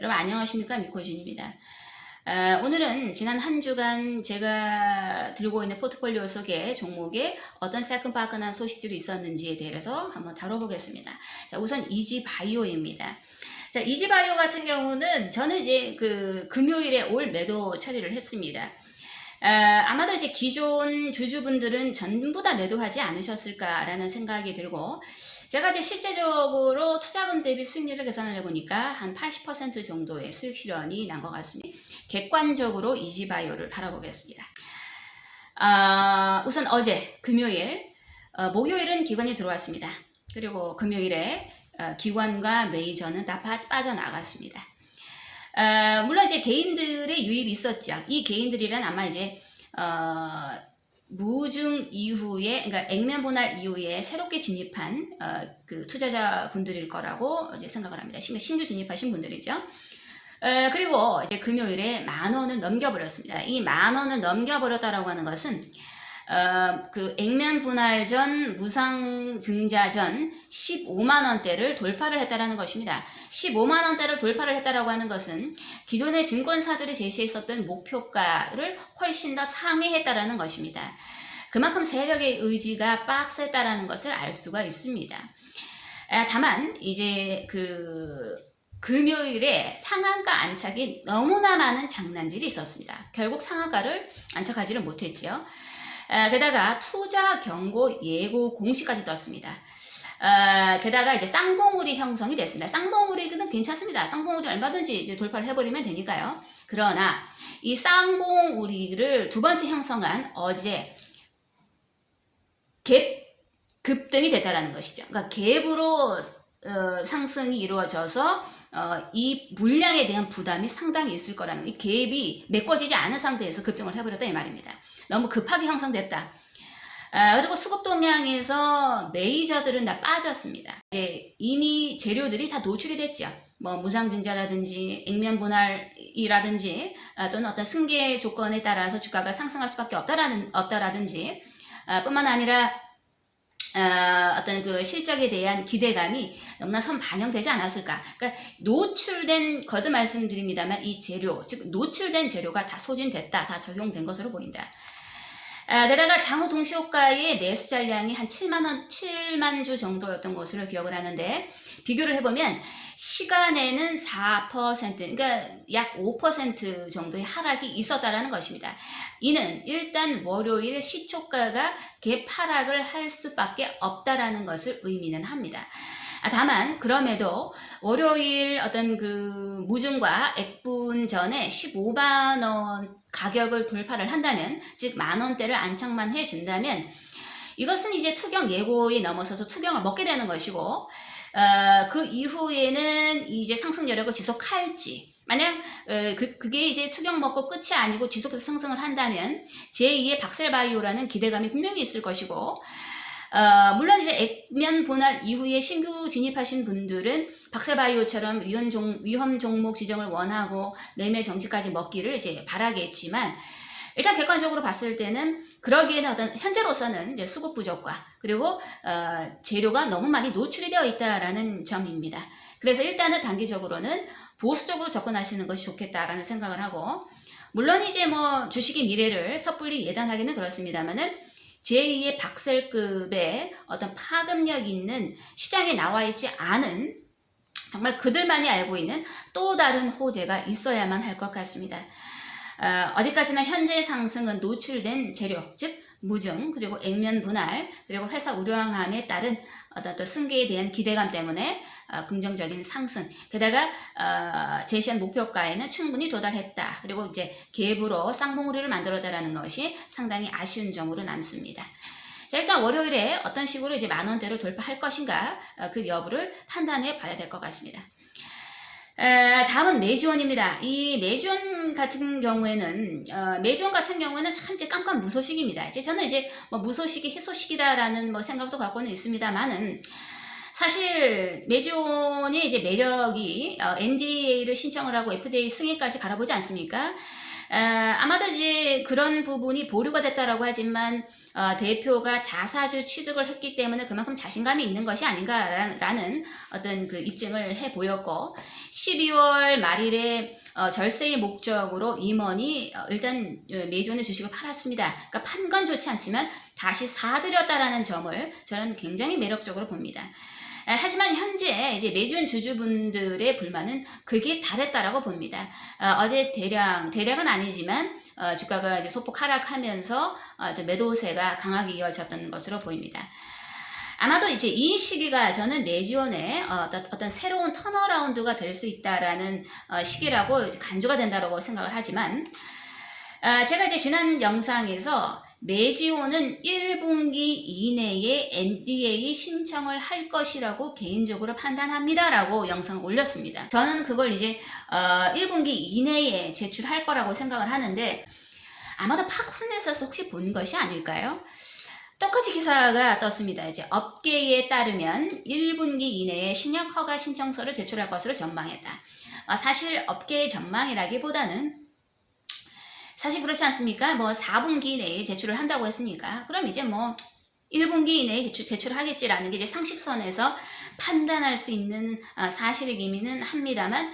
여러분 안녕하십니까 미코진입니다. 아, 오늘은 지난 한 주간 제가 들고 있는 포트폴리오 속에 종목에 어떤 새끈빠끈한 소식들이 있었는지에 대해서 한번 다뤄보겠습니다. 자, 우선 이지바이오입니다. 자, 이지바이오 같은 경우는 저는 이제 그 금요일에 올 매도 처리를 했습니다. 아, 아마도 이제 기존 주주분들은 전부 다 매도하지 않으셨을까라는 생각이 들고 제가 이제 실제적으로 투자금 대비 수익률을 계산을 해보니까 한 80% 정도의 수익 실현이 난 것 같습니다. 객관적으로 이지바이오를 바라보겠습니다. 아, 우선 어제 금요일, 어, 목요일은 기관이 들어왔습니다. 그리고 금요일에 어, 기관과 메이저는 다 빠, 빠져나갔습니다. 어, 물론 이제 개인들의 유입이 있었죠. 이 개인들이란 아마 이제 어, 무중 이후에 그러니까 액면 분할 이후에 새롭게 진입한 어, 그 투자자 분들일 거라고 이제 생각을 합니다. 신규, 신규 진입하신 분들이죠. 어, 그리고 이제 금요일에 만 원을 넘겨버렸습니다. 이 만 원을 넘겨버렸다라고 하는 것은 어, 그 액면 분할 전 무상 증자 전 15만 원대를 돌파를 했다라는 것입니다. 15만 원대를 돌파를 했다라고 하는 것은 기존의 증권사들이 제시했었던 목표가를 훨씬 더 상회했다라는 것입니다. 그만큼 세력의 의지가 빡셌다라는 것을 알 수가 있습니다. 아, 다만 이제 그 금요일에 상한가 안착이 너무나 많은 장난질이 있었습니다. 결국 상한가를 안착하지를 못했지요. 아, 게다가 투자 경고 예고 공시까지 떴습니다. 아, 게다가 이제 쌍봉우리 형성이 됐습니다. 쌍봉우리는 괜찮습니다. 쌍봉우리 얼마든지 이제 돌파를 해버리면 되니까요. 그러나 이 쌍봉우리를 두 번째 형성한 어제 갭 급등이 됐다라는 것이죠. 그러니까 갭으로 어, 상승이 이루어져서 어, 이 물량에 대한 부담이 상당히 있을 거라는 이 갭이 메꿔지지 않은 상태에서 급등을 해버렸다 이 말입니다. 너무 급하게 형성됐다. 아, 그리고 수급 동향에서 메이저들은 다 빠졌습니다. 이제 이미 재료들이 다 노출이 됐죠. 뭐 무상증자라든지 액면 분할이라든지 아, 또는 어떤 승계 조건에 따라서 주가가 상승할 수밖에 없다라는 없다라든지 아, 뿐만 아니라 어, 어떤 그 실적에 대한 기대감이 너무나 선 반영되지 않았을까. 그러니까 노출된, 거듭 말씀드립니다만 이 재료, 즉 노출된 재료가 다 소진됐다, 다 적용된 것으로 보인다. 아, 게다가 장후 동시효과의 매수 잔량이 한 7만 원, 7만 주 정도였던 것으로 기억을 하는데, 비교를 해보면, 시간에는 4%, 그러니까 약 5% 정도의 하락이 있었다라는 것입니다. 이는 일단 월요일 시초가가 개파락을 할 수밖에 없다라는 것을 의미는 합니다. 아, 다만 그럼에도 월요일 어떤 그 무증과 액분 전에 15만 원 가격을 돌파를 한다면 즉 만 원대를 안착만 해준다면 이것은 이제 투경 예고에 넘어서서 투경을 먹게 되는 것이고 어, 그 이후에는 이제 상승 여력을 지속할지 만약 어, 그, 그게 이제 투경 먹고 끝이 아니고 지속해서 상승을 한다면 제2의 박셀바이오라는 기대감이 분명히 있을 것이고 어, 물론 이제 액면 분할 이후에 신규 진입하신 분들은 박세바이오처럼 위험, 종, 위험 종목 지정을 원하고 매매 정지까지 먹기를 이제 바라겠지만 일단 객관적으로 봤을 때는 그러기에는 어떤 현재로서는 이제 수급 부족과 그리고 어, 재료가 너무 많이 노출이 되어 있다라는 점입니다. 그래서 일단은 단기적으로는 보수적으로 접근하시는 것이 좋겠다라는 생각을 하고 물론 이제 뭐 주식의 미래를 섣불리 예단하기는 그렇습니다만은 제2의 박셀급의 어떤 파급력 있는 시장에 나와 있지 않은 정말 그들만이 알고 있는 또 다른 호재가 있어야만 할 것 같습니다. 어, 어디까지나 현재 상승은 노출된 재료, 즉 무증 그리고 액면 분할 그리고 회사 우량함에 따른 어떤 또 승계에 대한 기대감 때문에 어, 긍정적인 상승 게다가 어, 제시한 목표가에는 충분히 도달했다 그리고 이제 갭으로 쌍봉우리를 만들었다라는 것이 상당히 아쉬운 점으로 남습니다. 자 일단 월요일에 어떤 식으로 이제 만 원대로 돌파할 것인가 어, 그 여부를 판단해 봐야 될 것 같습니다. 에, 다음은 매주원입니다. 이 매주원 같은 경우에는 어, 매주원 같은 경우에는 참 이제 깜깜 무소식입니다. 이제 저는 이제 뭐 무소식이 희소식이다라는 뭐 생각도 갖고는 있습니다만은 사실 매주원의 이제 매력이 어, NDA를 신청을 하고 FDA 승인까지 갈아보지 않습니까? 아, 아마도 이제 그런 부분이 보류가 됐다라고 하지만 어, 대표가 자사주 취득을 했기 때문에 그만큼 자신감이 있는 것이 아닌가라는 어떤 그 입증을 해 보였고 12월 말일에 어, 절세의 목적으로 임원이 어, 일단 어, 메이존의 주식을 팔았습니다. 그러니까 판 건 좋지 않지만 다시 사들였다라는 점을 저는 굉장히 매력적으로 봅니다. 아, 하지만 현재 이제 메이존 주주분들의 불만은 그게 달했다라고 봅니다. 어, 제 대량 대량은 아니지만 어, 주가가 이제 소폭 하락하면서 어, 매도세가 강하게 이어졌던 것으로 보입니다. 아마도 이제 이 시기가 저는 메지온의 어, 어떤, 새로운 턴어라운드가 될 수 있다라는 어, 시기라고 간주가 된다고 생각을 하지만 아, 제가 이제 지난 영상에서 메지오는 1분기 이내에 NDA 신청을 할 것이라고 개인적으로 판단합니다 라고 영상을 올렸습니다. 저는 그걸 이제 어, 1분기 이내에 제출할 거라고 생각을 하는데 아마도 팍스넷에서 혹시 본 것이 아닐까요? 똑같이 기사가 떴습니다. 이제 업계에 따르면 1분기 이내에 신약 허가 신청서를 제출할 것으로 전망했다. 어, 사실 업계의 전망이라기보다는 사실 그렇지 않습니까? 뭐 4분기 내에 제출을 한다고 했으니까 그럼 이제 뭐 1분기 이내에 제출, 제출하겠지라는 게 이제 상식선에서 판단할 수 있는 아, 사실이기는 합니다만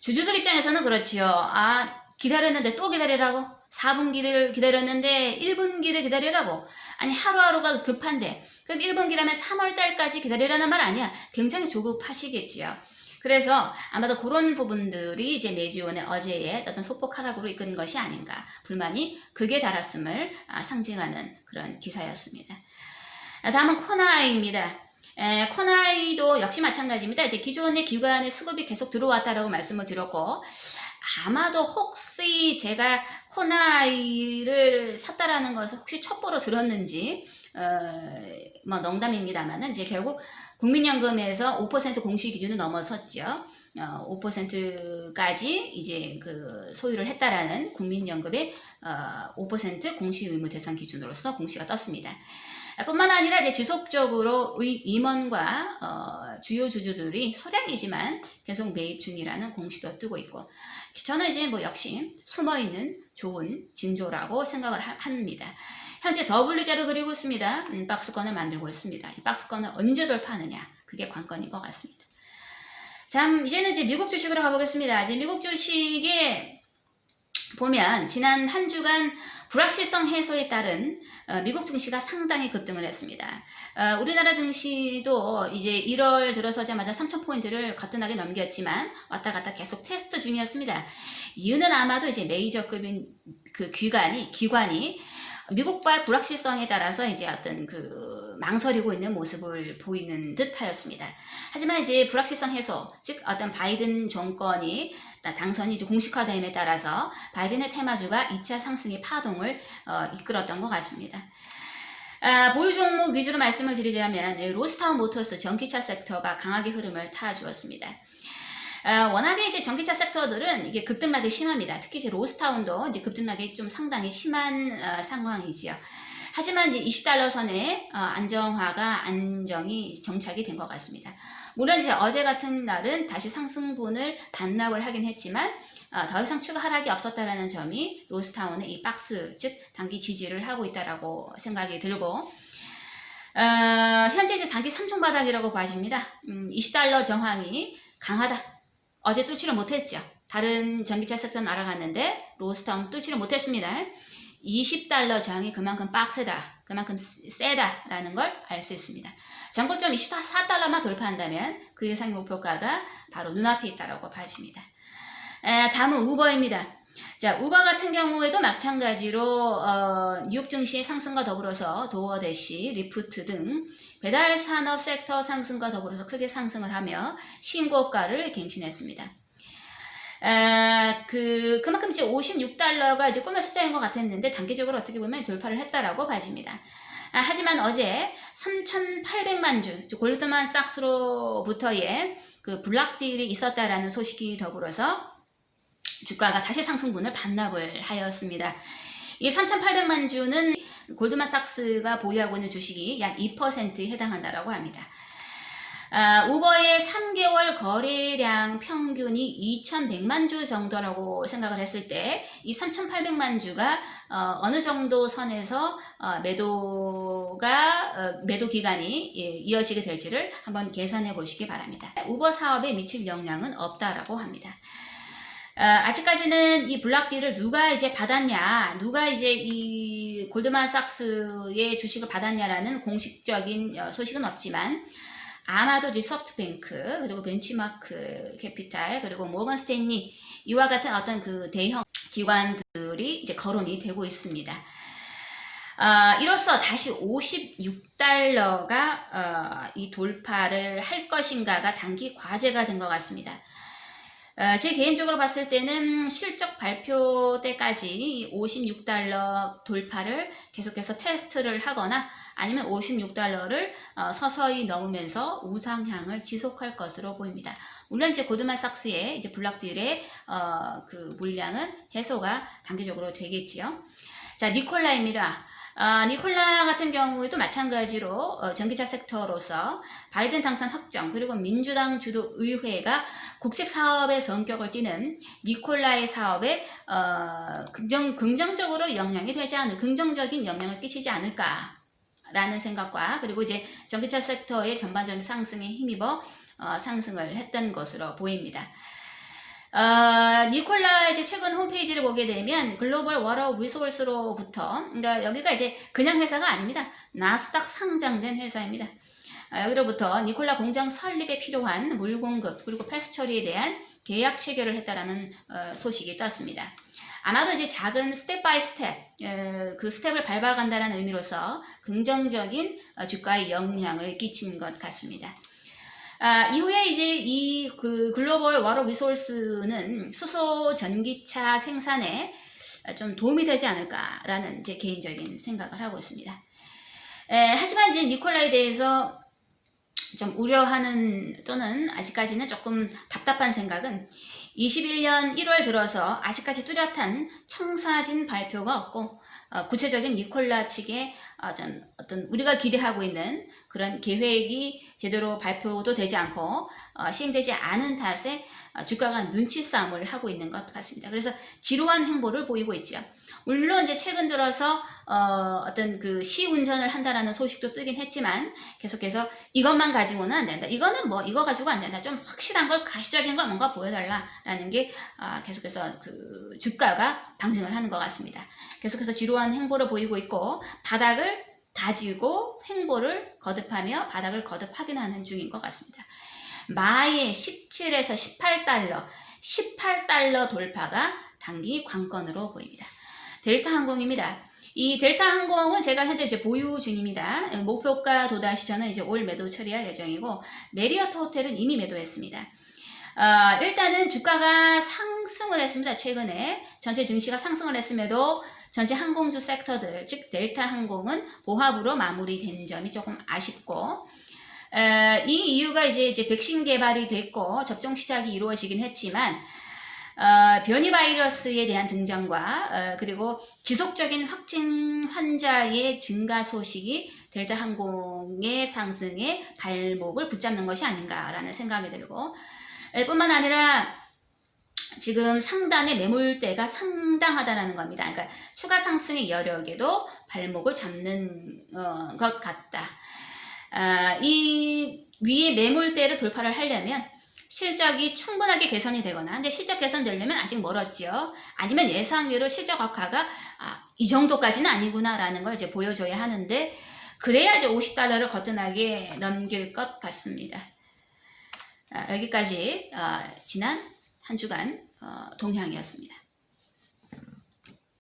주주들 입장에서는 그렇지요. 아 기다렸는데 또 기다리라고 4분기를 기다렸는데 1분기를 기다리라고 아니 하루하루가 급한데 그럼 1분기라면 3월 달까지 기다리라는 말 아니야. 굉장히 조급하시겠지요. 그래서 아마도 그런 부분들이 이제 메지온의 어제의 어떤 소폭 하락으로 이끈 것이 아닌가 불만이 극에 달았음을 아, 상징하는 그런 기사였습니다. 아, 다음은 코나이입니다. 에, 코나이도 역시 마찬가지입니다. 이제 기존의 기관의 수급이 계속 들어왔다라고 말씀을 드렸고 아마도 혹시 제가 코나이를 샀다라는 것을 혹시 첩보로 들었는지 어, 뭐 농담입니다만은 이제 결국 국민연금에서 5% 공시 기준을 넘어섰죠. 어, 5%까지 이제 그 소유를 했다라는 국민연금의 어, 5% 공시 의무 대상 기준으로서 공시가 떴습니다. 뿐만 아니라 이제 지속적으로 의, 임원과 어, 주요 주주들이 소량이지만 계속 매입 중이라는 공시도 뜨고 있고 저는 이제 뭐 역시 숨어 있는 좋은 징조라고 생각을 하, 합니다. 현재 W자를 그리고 있습니다. 음, 박스권을 만들고 있습니다. 이 박스권을 언제 돌파하느냐 그게 관건인 것 같습니다. 자, 이제는 이제 미국 주식으로 가보겠습니다. 이제 미국 주식에 보면 지난 한 주간 불확실성 해소에 따른 어, 미국 증시가 상당히 급등을 했습니다. 어, 우리나라 증시도 이제 1월 들어서자마자 3,000포인트를 거뜬하게 넘겼지만 왔다 갔다 계속 테스트 중이었습니다. 이유는 아마도 이제 메이저급인 그 기관이, 기관이 미국발 불확실성에 따라서 이제 어떤 그 망설이고 있는 모습을 보이는 듯 하였습니다. 하지만 이제 불확실성 해소, 즉 어떤 바이든 정권이 당선이 이제 공식화됨에 따라서 바이든의 테마주가 2차 상승의 파동을 어, 이끌었던 것 같습니다. 아, 보유 종목 위주로 말씀을 드리자면 네, 로스타운 모터스 전기차 섹터가 강하게 흐름을 타주었습니다. 아, 워낙에 이제 전기차 섹터들은 이게 급등락이 심합니다. 특히 이제 로스타운도 이제 급등락이 좀 상당히 심한 어, 상황이지요. 하지만 이제 20달러 선의 어, 안정화가 안정이 정착이 된 것 같습니다. 물론 이제 어제 같은 날은 다시 상승분을 반납을 하긴 했지만 어, 더 이상 추가 하락이 없었다라는 점이 로스타운의 이 박스 즉 단기 지지를 하고 있다라고 생각이 들고 어, 현재 이제 단기 3중 바닥이라고 봐집니다. 음, 20달러 정황이 강하다. 어제 뚫지를 못했죠. 다른 전기차 섹터 날아갔는데 로스타운 뚫지를 못했습니다. 20달러 저항이 그만큼 빡세다. 그만큼 세다라는 걸 알 수 있습니다. 전고점 24달러만 돌파한다면 그 예상 목표가가 바로 눈앞에 있다고 봐집니다. 에, 다음은 우버입니다. 자, 우버 같은 경우에도 마찬가지로 어, 뉴욕 증시의 상승과 더불어서 도어 대시, 리프트 등 배달 산업 섹터 상승과 더불어서 크게 상승을 하며 신고가를 갱신했습니다. 아, 그, 그만큼 이제 56달러가 이제 꿈의 숫자인 것 같았는데, 단기적으로 어떻게 보면 돌파를 했다라고 봐집니다. 아, 하지만 어제 3,800만 주, 골드만 삭스로부터의 그 블락딜이 있었다라는 소식이 더불어서 주가가 다시 상승분을 반납을 하였습니다. 이 3,800만 주는 골드만삭스가 보유하고 있는 주식이 약 2%에 해당한다라고 합니다. 아, 우버의 3개월 거래량 평균이 2,100만 주 정도라고 생각을 했을 때 이 3,800만 주가 어, 느 정도 선에서 어, 매도가 어, 매도 기간이 예, 이어지게 될지를 한번 계산해 보시기 바랍니다. 우버 사업에 미칠 영향은 없다라고 합니다. 어, 아직까지는 이 블락딜을 누가 이제 받았냐, 누가 이제 이 골드만삭스의 주식을 받았냐라는 공식적인 어, 소식은 없지만 아마도 이 소프트뱅크 그리고 벤치마크 캐피탈 그리고 모건 스탠리 이와 같은 어떤 그 대형 기관들이 이제 거론이 되고 있습니다. 어, 이로써 다시 56달러가 어, 이 돌파를 할 것인가가 단기 과제가 된 것 같습니다. 어, 제 개인적으로 봤을 때는 실적 발표 때까지 56달러 돌파를 계속해서 테스트를 하거나 아니면 56달러를 어, 서서히 넘으면서 우상향을 지속할 것으로 보입니다. 물론 이제 고드만삭스의 이제 블락딜의 어, 그 물량은 해소가 단계적으로 되겠지요. 자, 니콜라입니다. 아, 니콜라 같은 경우에도 마찬가지로 어, 전기차 섹터로서 바이든 당선 확정 그리고 민주당 주도 의회가 국책 사업의 성격을 띠는 니콜라의 사업에 어, 긍정 긍정적으로 영향이 되지 않을 긍정적인 영향을 끼치지 않을까라는 생각과 그리고 이제 전기차 섹터의 전반적인 상승에 힘입어 어, 상승을 했던 것으로 보입니다. 어, 니콜라 이제 최근 홈페이지를 보게 되면 글로벌 워러 리소스로부터 그러니까 여기가 이제 그냥 회사가 아닙니다. 나스닥 상장된 회사입니다. 아, 여기로부터 니콜라 공장 설립에 필요한 물 공급 그리고 패스 처리에 대한 계약 체결을 했다라는 어, 소식이 떴습니다. 아마도 이제 작은 스텝 바이 스텝 어, 그 스텝을 밟아간다는 의미로서 긍정적인 어, 주가에 영향을 끼친 것 같습니다. 아, 이후에 이제 이 그 글로벌 와로 리소스는 수소 전기차 생산에 좀 도움이 되지 않을까라는 제 개인적인 생각을 하고 있습니다. 에, 하지만 이제 니콜라에 대해서 좀 우려하는 또는 아직까지는 조금 답답한 생각은 21년 1월 들어서 아직까지 뚜렷한 청사진 발표가 없고 어, 구체적인 니콜라 측의 어, 전 어떤 우리가 기대하고 있는 그런 계획이 제대로 발표도 되지 않고 어, 시행되지 않은 탓에 어, 주가가 눈치 싸움을 하고 있는 것 같습니다. 그래서 지루한 행보를 보이고 있죠. 물론 이제 최근 들어서 어, 어떤 그 시운전을 한다라는 소식도 뜨긴 했지만 계속해서 이것만 가지고는 안 된다. 이거는 뭐 이거 가지고 안 된다. 좀 확실한 걸 가시적인 걸 뭔가 보여달라라는 게 아, 계속해서 그 주가가 방증을 하는 것 같습니다. 계속해서 지루한 행보를 보이고 있고 바닥을 다지고 행보를 거듭하며 바닥을 거듭 확인하는 중인 것 같습니다. 마의 17에서 18달러, 18달러 돌파가 단기 관건으로 보입니다. 델타 항공입니다. 이 델타 항공은 제가 현재 이제 보유 중입니다. 목표가 도달시 저는 이제 올 매도 처리할 예정이고 메리어트 호텔은 이미 매도했습니다. 어, 일단은 주가가 상승을 했습니다. 최근에 전체 증시가 상승을 했음에도 전체 항공주 섹터들 즉 델타 항공은 보합으로 마무리된 점이 조금 아쉽고 에, 이 이유가 이제 이제 백신 개발이 됐고 접종 시작이 이루어지긴 했지만 어, 변이 바이러스에 대한 등장과 어, 그리고 지속적인 확진 환자의 증가 소식이 델타 항공의 상승에 발목을 붙잡는 것이 아닌가라는 생각이 들고 에, 뿐만 아니라 지금 상단의 매물대가 상당하다는 겁니다. 그러니까 추가 상승의 여력에도 발목을 잡는 어, 것 같다. 아, 이 위에 매물대를 돌파를 하려면 실적이 충분하게 개선이 되거나 근데 실적 개선되려면 아직 멀었지요. 아니면 예상외로 실적 악화가 아, 이 정도까지는 아니구나라는 걸 이제 보여줘야 하는데 그래야 이제 50달러를 거뜬하게 넘길 것 같습니다. 아, 여기까지 어, 지난 한 주간 어, 동향이었습니다.